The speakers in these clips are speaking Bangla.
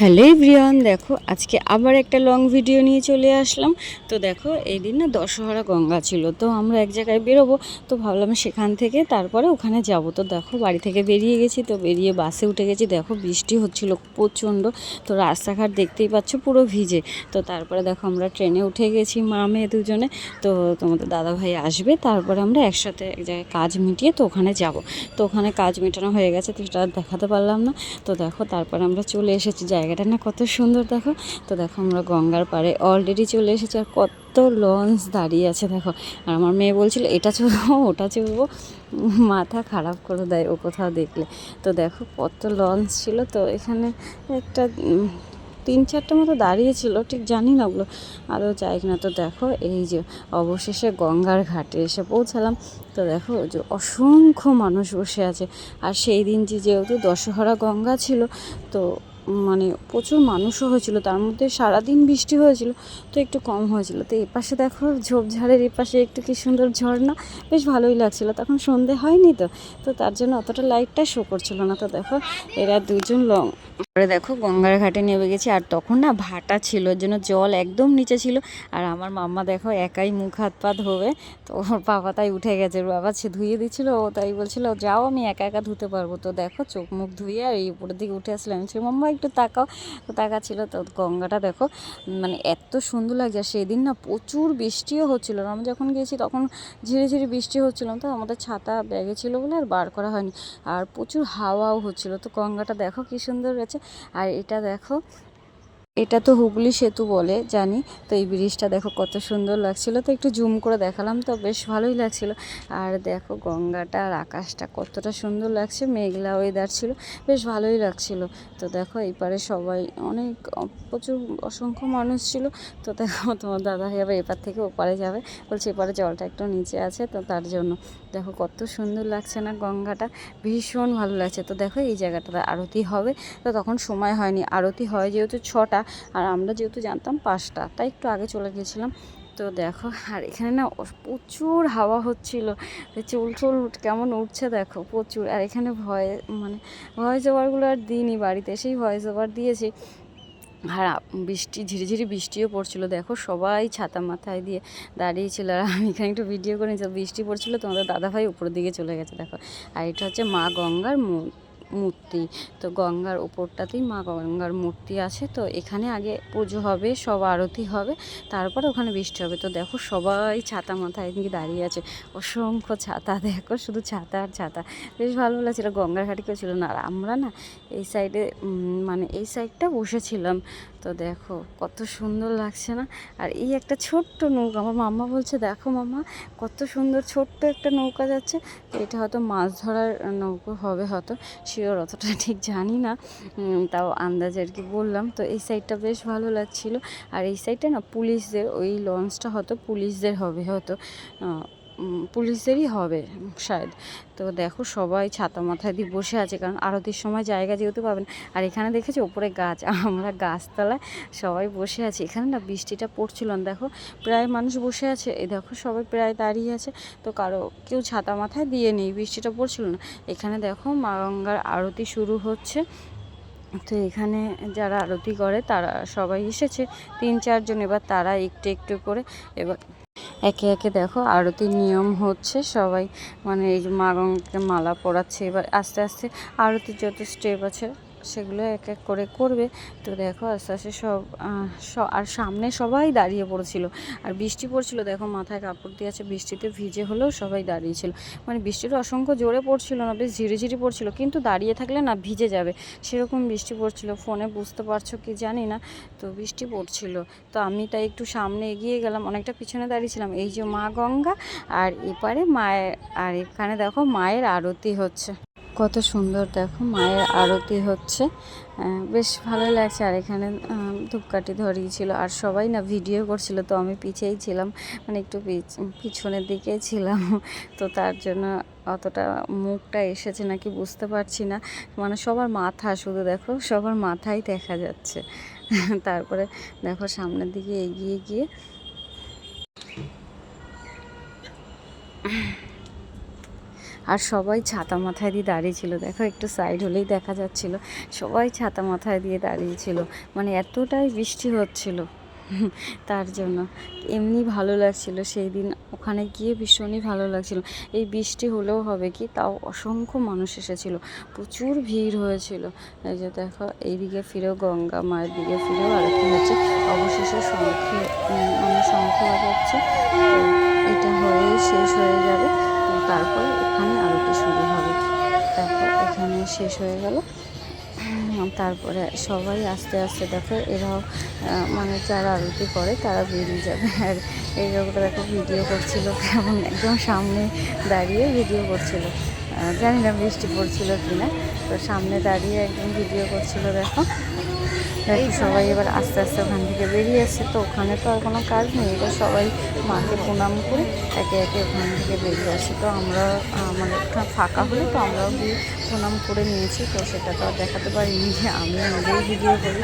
হ্যালো এভরিওয়ান, দেখো আজকে আবার একটা লং ভিডিও নিয়ে চলে আসলাম। তো দেখো, এই দিন না দশহরা গঙ্গা ছিল, তো আমরা এক জায়গায় বেরোবো, তো ভাবলাম সেখান থেকে তারপরে ওখানে যাব। তো দেখো বাড়ি থেকে বেরিয়ে গেছি, তো বেরিয়ে বাসে উঠে গেছি। দেখো বৃষ্টি হচ্ছিল প্রচণ্ড, তো রাস্তাঘাট দেখতেই পাচ্ছ পুরো ভিজে। তো তারপরে দেখো আমরা ট্রেনে উঠে গেছি, মা মেয়ে দুজনে। তো তোমাদের দাদা ভাই আসবে, তারপরে আমরা একসাথে এক জায়গায় কাজ মিটিয়ে তো ওখানে যাব। তো ওখানে কাজ মেটানো হয়ে গেছে, তো সেটা দেখাতে পারলাম না। তো দেখো তারপরে আমরা চলে এসেছি জায়গাটা না কত সুন্দর দেখো। তো দেখো আমরা গঙ্গার পাড়ে অলরেডি চলে এসেছি আর কত লঞ্চ দাঁড়িয়ে আছে দেখো। আর আমার মেয়ে বলছিল, এটা চলবো ওটা চলবো মাথা খারাপ করে দেয় ও কোথাও দেখলে। তো দেখো কত লঞ্চ ছিল, তো এখানে একটা তিন চারটে মতো দাঁড়িয়েছিল ঠিক জানি না ওগুলো। আদৌ যাই না তো দেখো এই যে অবশেষে গঙ্গার ঘাটে এসে পৌঁছালাম। তো দেখো যে অসংখ্য মানুষ বসে আছে। আর সেই দিন যে যেহেতু দশহরা গঙ্গা ছিল, তো মানে প্রচুর মানুষও হয়েছিল, তার মধ্যে সারাদিন বৃষ্টি হয়েছিল, তো একটু কম হয়েছিল। তো এপাশে দেখো ঝোপঝাড়ের এপাশে একটু কি সুন্দর ঝর্ণা, বেশ ভালোই লাগছিল। তখন সন্ধে হয়নি তো তো তার জন্য অতটা লাইটটা শো করছিল না। তো দেখো এরা দুজন লং পরে দেখো গঙ্গার ঘাটে নেমে গেছি, আর তখন না ভাটা ছিল, ওর জন্য জল একদম নিচে ছিল। আর আমার মাম্মা দেখো একাই মুখ হাত পা ধোবে, তো ওর বাবা তাই উঠে গেছে। বাবা সে ধুয়ে দিচ্ছিল, ও তাই বলছিল, যাও, আমি একা একা ধুতে পারব। তো দেখো চোখ মুখ ধুয়ে আর এই উপরের দিকে উঠে আসলাম। ছিল মাম্মা একটু তাকাও তাকা ছিল তো গঙ্গাটা দেখো মানে এত সুন্দর লাগছে। আর সেদিন না প্রচুর বৃষ্টিও হচ্ছিল আমরা যখন গেছি তখন ঝিরে ঝিরে বৃষ্টি হচ্ছিল তো, আমাদের ছাতা ব্যাগে ছিল বলে আর বার করা হয়নি। আর প্রচুর হাওয়াও হচ্ছিল। তো গঙ্গাটা দেখো কী সুন্দর হয়েছে। আর এটা দেখো এটা তো হুগলি সেতু বলে, জানি। তো এই ব্রিজটা দেখো কত সুন্দর লাগছিল। তো একটু জুম করে দেখালাম, তো বেশ ভালোই লাগছিল। আর দেখো গঙ্গাটা আর আকাশটা কতটা সুন্দর লাগছে, মেঘলা ওয়েদার ছিল, বেশ ভালোই লাগছিল। তো দেখো এই পারে সবাই অনেক, প্রচুর অসংখ্য মানুষ ছিল। তো দেখো তোমার দাদা ভাই আবার এপার থেকে ওপারে যাবে। বলছে এপারে জলটা একটু নিচে আছে, তো তার জন্য। দেখো কত সুন্দর লাগছে না গঙ্গাটা, ভীষণ ভালো লাগছে। তো দেখো এই জায়গাটাতে আরতি হবে। তো তখন সময় হয়নি, আরতি হয় যেহেতু ছটা। আর আমরা যেহেতু জানতাম পাঁচটা, তাই একটু আগে চলে গেছিলাম। তো দেখো, আর এখানে না প্রচুর হাওয়া হচ্ছিল। চুল চুল কেমন উঠছে দেখো, প্রচুর। আর এখানে ভয় মানে ভয়েস ওভারগুলো আর দিইনি বাড়িতে, সেই ভয়েস ওভার দিয়েছি। আর বৃষ্টি ঝিরিঝিরি বৃষ্টিও পড়ছিল। দেখো সবাই ছাতা মাথায় দিয়ে দাঁড়িয়েছিল আর আমি এখানে একটু ভিডিও করে বৃষ্টি পড়ছিল, তোমাদের দাদাভাই উপরের দিকে চলে গেছে, দেখো। আর এটা হচ্ছে মা গঙ্গার মূ- মূর্তি। তো গঙ্গার ওপরটাতেই মা গঙ্গার মূর্তি আছে। তো এখানে আগে পুজো হবে, সব আরতি হবে, তারপর ওখানে বৃষ্টি হবে। তো দেখো সবাই ছাতা মাথায় নিয়ে দাঁড়িয়ে আছে। অসংখ্য ছাতা, দেখো শুধু ছাতা আর ছাতা। বেশ ভালো লাগছিল, গঙ্গার ঘাটে কেউ ছিল না। আর আমরা না এই সাইডে মানে এই সাইডটা বসেছিলাম। তো দেখো, কত সুন্দর লাগছে না? আর এই একটা ছোট্ট নৌকা, আমার মাম্মা বলছে, দেখো মাম্মা, কত সুন্দর ছোট্ট একটা নৌকা যাচ্ছে। তো এটা হয়তো মাছ ধরার নৌকো হবে হয়তো শিওর অতটা ঠিক জানি না তাও আন্দাজে আর কি বললাম। তো এই সাইডটা বেশ ভালো লাগছিল। আর এই সাইডটা না, পুলিশদের, ওই লঞ্চটা হয়তো পুলিশদের হবে হয়তো। পুলিশদেরই হবে শায়দ তো দেখো সবাই ছাতা মাথায় দিয়ে বসে আছে, কারণ আরতির সময় জায়গা যেহেতু পাবেন আর এখানে দেখেছি ওপরে গাছ, আমরা গাছতলায় সবাই বসে আছি। এখানে না বৃষ্টিটা পড়ছিল দেখো প্রায় মানুষ বসে আছে। এই দেখো সবাই প্রায় দাঁড়িয়ে আছে, তো কারও কেউ ছাতা মাথায় দিয়ে নেই, বৃষ্টিটা পড়ছিল না। এখানে দেখো মা গঙ্গার আরতি শুরু হচ্ছে। তো এখানে যারা আরতি করে তারা সবাই এসেছে, তিন চারজন, এবার তারা একটু একটু করে এবার একে একে দেখো। আরতি নিয়ম হচ্ছে সবাই। মানে এই যে গঙ্গাকে মালা পরাচ্ছে, এবার আস্তে আস্তে আরতি যত স্টেপ আছে সেগুলো এক এক করে করবে। তো দেখো আস্তে আস্তে সব আর সামনে সবাই দাঁড়িয়ে পড়েছিল। আর বৃষ্টি পড়ছিল, দেখো মাথায় কাপড় দিয়ে আছে, বৃষ্টিতে ভিজে হলেও সবাই দাঁড়িয়েছিল। মানে বৃষ্টিটা অসংখ্য জোরে পড়ছিল না, বেশ ঝিরিঝিরি পড়ছিল, কিন্তু দাঁড়িয়ে থাকলে না ভিজে যাবে। সেরকম বৃষ্টি পড়ছিল, ফোনে বুঝতে পারছ কি জানি না, তো বৃষ্টি পড়ছিল। তো আমি তাই একটু সামনে এগিয়ে গেলাম, অনেকটা পিছনে দাঁড়িয়েছিলাম। এই যে মা গঙ্গা, আর এপারে মায়ের, আর এখানে দেখো মায়ের আরতি হচ্ছে। কত সুন্দর দেখো, মায়ের আরতি হচ্ছে। বেশ ভালোই লাগছে। আর এখানে ধূপকাঠি ধরিয়েছিল। আর সবাই না ভিডিও করছিল, তো আমি পিছেই ছিলাম মানে একটু পিছ- পিছনের দিকেই ছিলাম। তো তার জন্য অতটা মুখটা এসেছে নাকি বুঝতে পারছি না। মানে সবার মাথা শুধু দেখো, সবার মাথাই দেখা যাচ্ছে। তারপরে দেখো সামনের দিকে এগিয়ে গিয়ে আর সবাই ছাতা মাথায় দিয়ে দাঁড়িয়ে ছিল। দেখো একটু সাইড হলেই দেখা যাচ্ছিল। সবাই ছাতা মাথায় দিয়ে দাঁড়িয়েছিল মানে এতটাই বৃষ্টি হচ্ছিল তার জন্য। এমনি ভালো লাগছিল সেই দিন। ওখানে গিয়ে ভীষণই ভালো লাগছিল। এই বৃষ্টি হলেও হবে কি? তাও অসংখ্য মানুষ এসেছিল। প্রচুর ভিড় হয়েছিল। এই যে দেখো এইদিকে ফিরেও গঙ্গা মায়ের দিকে ফিরেও আরতি হচ্ছে। অবশেষে উম, মানে শঙ্খ বাজাচ্ছে। এটা হয়ে শেষ হয়ে যাবে। তারপরে এখানে আরতি শুরু হবে। তারপর এখানে শেষ হয়ে গেল। তারপরে সবাই আস্তে আস্তে দেখো, এরাও মানে যারা আরতি করে তারা বেরিয়ে যাবে। আর এই লোকটা দেখো, ভিডিও করছিল কেমন, একদম সামনে দাঁড়িয়ে ভিডিও করছিল। জানি না বৃষ্টি পড়ছিল কিনা। তো সামনে দাঁড়িয়ে একদম ভিডিও করছিল দেখো। দেখো সবাই এবার আস্তে আস্তে ওখান থেকে বেরিয়ে আসছে। তো ওখানে তো আর কোনো কাজ নেই এবার সবাই মাকে প্রণাম করে একে একে ওখান থেকে বেরিয়ে আসে। তো আমরা মানে ফাঁকা হলে তো আমরাও গিয়ে প্রণাম করে নিয়েছি তো সেটা তো আর দেখাতে পারিনি যে আমি নিজেই ভিডিও করি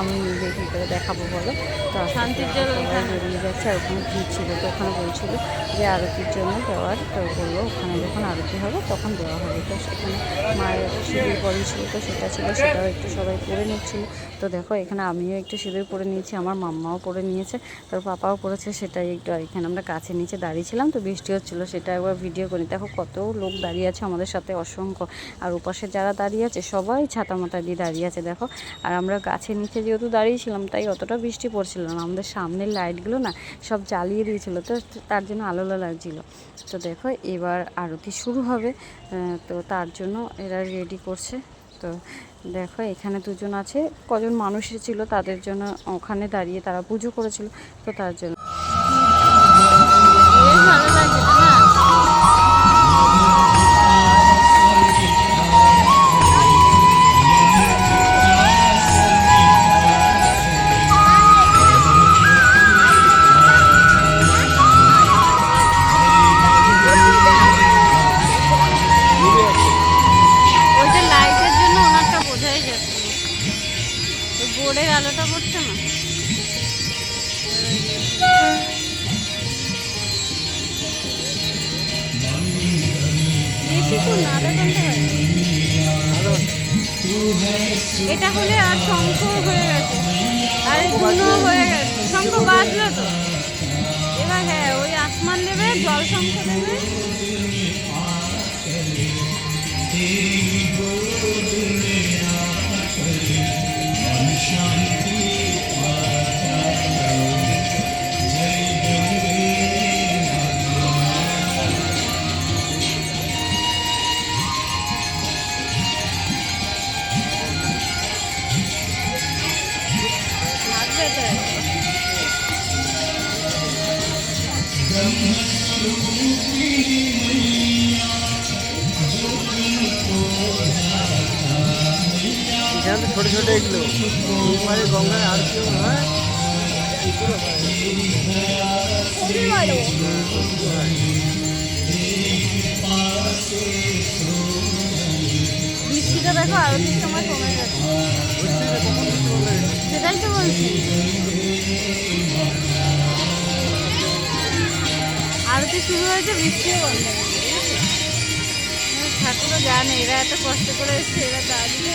আমি নিজে কী করে দেখাবো বলো? তো শান্তির জন্য বেরিয়ে যাচ্ছে আর ওখানে ভিড় ছিল তো ওখানে বলছিল যে আরতির জন্য দেওয়ার তো বলল ওখানে যখন আরতি হবে তখন দেওয়া হবে তো সেখানে মায়ের সিঁদুর পরেই ছিল তো সেটা ছিল সেটাও একটু সবাই পরে নিচ্ছিল। তো দেখো এখানে আমিও একটু সিঁদুর পরে নিয়েছি আমার মাম্মাও পরে নিয়েছে তার পাপাও পরেছে সেটাই একটু আর এখানে আমরা কাছে নিচে দাঁড়িয়েছিলাম তো বৃষ্টি হচ্ছিল সেটা একবার ভিডিও করি। দেখো কত লোক দাঁড়িয়ে আছে আমাদের সাথে অসংখ্য। আর ওপাশে যারা দাঁড়িয়ে আছে, সবাই ছাতা মাথা দিয়ে দাঁড়িয়ে আছে, দেখো। আর আমরা গাছের নিচে যেহেতু দাঁড়িয়েছিলাম, তাই অতটা বৃষ্টি পড়ছিল না। আমাদের সামনের লাইটগুলো না সব জ্বালিয়ে দিয়েছিল, তো তার জন্য আলো লাগছিল। তো দেখো, এবার আরতি শুরু হবে তো তার জন্য এরা রেডি করছে। তো দেখো, এখানে দুজন আছে, কজন মানুষ ছিল তাদের জন্য ওখানে দাঁড়িয়ে তারা পুজো করেছিল, তো তার জন্য এটা আর শঙ্খ হয়ে গেছে। আর পূর্ণ হয়ে গেছে। শঙ্খ বাজলো তো। এবার হ্যাঁ ওই আসমান নেবে, জল শঙ্খ নেবে। লাগবে ছোট ছোট এগুলো। মানে গঙ্গায় আর কেউ হয় বৃষ্টিটা দেখো আরতির সময় কমে গেছে। সেটাই তো বলছি। আরতি শুরু হয়েছে বৃষ্টিও বন্ধ? ঠাকুরও জানে এরা এত কষ্ট করে এসছে এরা দাঁড়িয়ে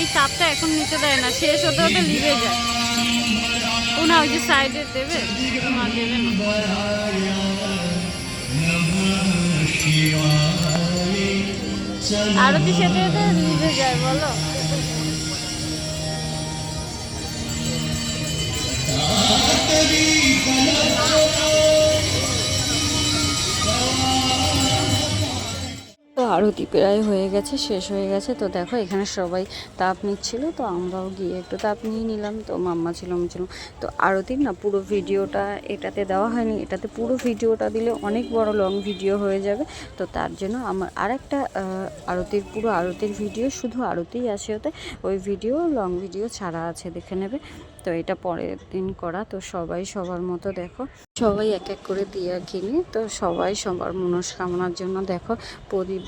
এই চাপটা এখন নিতে দেয় না, শেষ হতে হতে লিভে যায়। ও না, ওই যে সাইডে দেবে না দেবে না। আরতি সেতে যেতে লিভে যায়, বলো। তো আরতি প্রায় হয়ে গেছে, শেষ হয়ে গেছে। তো দেখো, এখানে সবাই তাপ নিচ্ছিল, তো আমরাও গিয়ে একটু তাপ নিয়ে নিলাম। তো মাম্মা ছিল, আমি ছিলাম। তো আরতির না পুরো ভিডিওটা এটাতে দেওয়া হয়নি। এটাতে পুরো ভিডিওটা দিলে অনেক বড় লং ভিডিও হয়ে যাবে। তো তার জন্য আমার আরেকটা আরতির, পুরো আরতির ভিডিও শুধু আরতিই আছে ওতে। ওই ভিডিও লং ভিডিও ছাড়া আছে, দেখে নেবে। তো এটা পরের দিন করা। তো সবাই সবার মতো দেখো। সবাই এক এক করে দিয়ে কিনে, তো সবাই সবার মনস্কামনার জন্য দেখো, প্রদীপ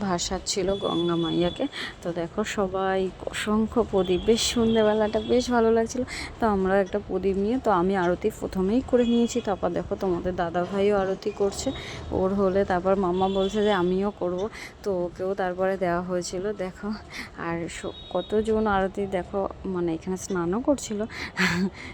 ভাসাচ্ছিল গঙ্গা মাইয়াকে। তো দেখো সবাই অসংখ্য প্রদীপ। বেশ সন্ধ্যেবেলাটা বেশ ভালো লাগছিল। তো আমরা একটা প্রদীপ নিয়ে, তো আমি আরতি প্রথমেই করে নিয়েছি। তারপর দেখো তোমাদের দাদা ভাইও আরতি করছে। ওর হলে তারপর মাম্মা বলছে যে আমিও করব। তো ওকেও তারপরে দেওয়া হয়েছিল। দেখো, আর কতজন আরতি দেখো মানে এখানে স্নানও করছিল।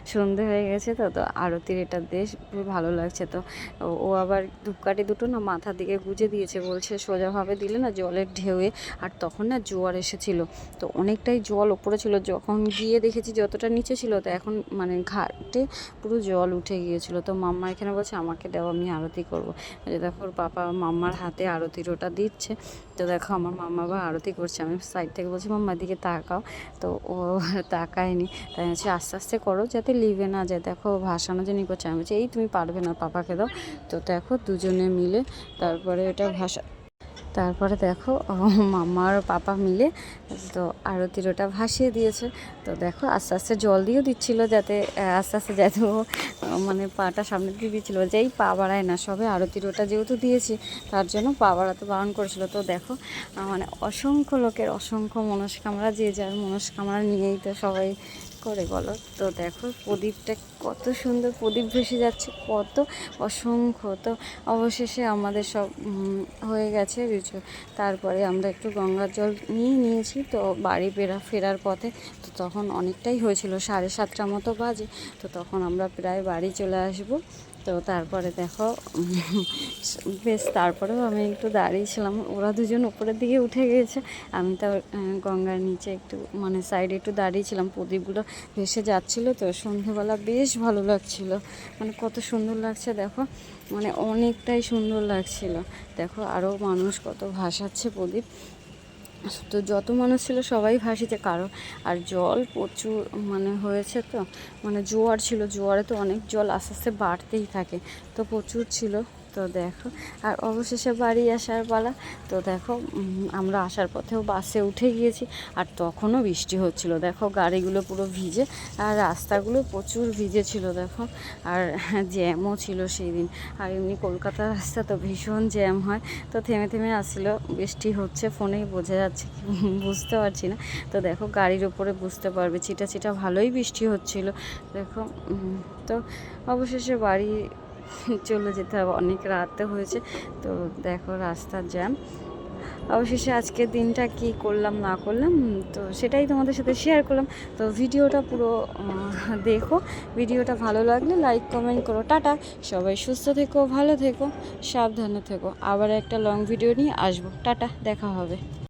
সন্ধে হয়ে গেছে তো তো আরতির এটা বেশ ভালো লাগছে। তো ও- ও আবার ধূপকাঠি দুটো না মাথার দিকে গুজে দিয়েছে বলছে, সোজাভাবে দিলে না জলের ঢেউয়ে, আর তখন না জোয়ার এসেছিল। তো অনেকটাই জল ওপরে ছিল। যখন গিয়ে দেখেছি যতটা নিচে ছিল, তো এখন মানে ঘাটে পুরো জল উঠে গিয়েছিল। তো মাম্মা এখানে বলছে, আমাকে দাও, আমি আরতি করব। দেখো পাপা মাম্মার হাতে আরতির ওটা দিচ্ছে। তো দেখো, আমার মাম্মা বা আরতি করছে। আমি সাইড থেকে বলছি মাম্মার দিকে তাকাও। তো ও তাকায়নি। তাই হচ্ছে আস্তে আস্তে করো, যাতে লিভে না যায়। দেখো ভাসানো জানি করছে। আমি বলছি, এই তুমি পারবে না, পাপাকে দাও। তো দেখো, দুজনে মিলে তারপরে এটা ভাষা তারপরে দেখো আর পাপা মিলে, তো আরতির ওটা ভাসিয়ে দিয়েছে। তো দেখো, আস্তে আস্তে জল দিয়েও দিচ্ছিল যাতে আস্তে আস্তে যাতে ও মানে পাটা সামনে দিয়ে দিচ্ছিল। যে এই পা বাড়ায় না, সবে আরতির ওটা যেহেতু দিয়েছি, তার জন্য পা বাড়াতে বারণ করেছিল। তো দেখো মানে অসংখ্য লোকের অসংখ্য মনস্কামনা, যে যার মনস্কামনা নিয়েই তো সবাই করে বলো? তো দেখো প্রদীপটা কত সুন্দর প্রদীপ ভেসে যাচ্ছে, কত অসংখ্য। তো অবশেষে আমাদের সব হয়ে গেছে রিচু তারপরে আমরা একটু গঙ্গার জল নিয়ে নিয়েছি, তো বাড়ি ফেরা, ফেরার পথে তো তখন অনেকটাই হয়েছিল, সাড়ে সাতটা মতো বাজে। তো তখন আমরা প্রায় বাড়ি চলে আসব। তো তারপরে দেখো, বেশ তারপরেও আমি একটু দাঁড়িয়েছিলাম। ওরা দুজন উপরের দিকে উঠে গিয়েছে আমি তো গঙ্গার নিচে একটু মানে সাইডে একটু দাঁড়িয়েছিলাম। প্রদীপগুলো ভেসে যাচ্ছিল তো সন্ধেবেলা বেশ ভালো লাগছিল। মানে কত সুন্দর লাগছে দেখো। মানে অনেকটাই সুন্দর লাগছিল। দেখো আরও মানুষ কত ভাসাচ্ছে প্রদীপ। তো যত মানুষ ছিল সবাই ভাসিতে কারও আর জল প্রচুর মানে হয়েছে তো মানে জোয়ার ছিল, জোয়ারে তো অনেক জল আস্তে আস্তে বাড়তেই থাকে, তো প্রচুর ছিল। তো দেখো, আর অবশেষে বাড়ি আসার পালা। তো দেখো আমরা আসার পথেও বাসে উঠে গিয়েছি, আর তখনও বৃষ্টি হচ্ছিল। দেখো, গাড়িগুলো পুরো ভিজে, আর রাস্তাগুলো প্রচুর ভিজে ছিল, দেখো। আর জ্যামও ছিল সেই দিন। আর এমনি কলকাতার রাস্তা তো ভীষণ জ্যাম হয়। তো থেমে থেমে আসছিল বৃষ্টি হচ্ছে, ফোনেই বোঝা যাচ্ছে বুঝতে পারছি না। তো দেখো, গাড়ির ওপরে বুঝতে পারবে, ছিটা ছিটা ভালোই বৃষ্টি হচ্ছিল। দেখো তো অবশেষে বাড়ি চলে যেতে হবে। অনেক রাতে হয়েছে। তো দেখো রাস্তার জ্যাম অবশেষে আজকের দিনটা কি করলাম, না করলাম তো সেটাই তোমাদের সাথে শেয়ার করলাম। তো ভিডিওটা পুরো দেখো। ভিডিওটা ভালো লাগলে লাইক কমেন্ট করো। টাটা। সবাই সুস্থ থেকো, ভালো থেকো, সাবধানে থেকো। আবার একটা লং ভিডিও নিয়ে আসব। টাটা, দেখা হবে।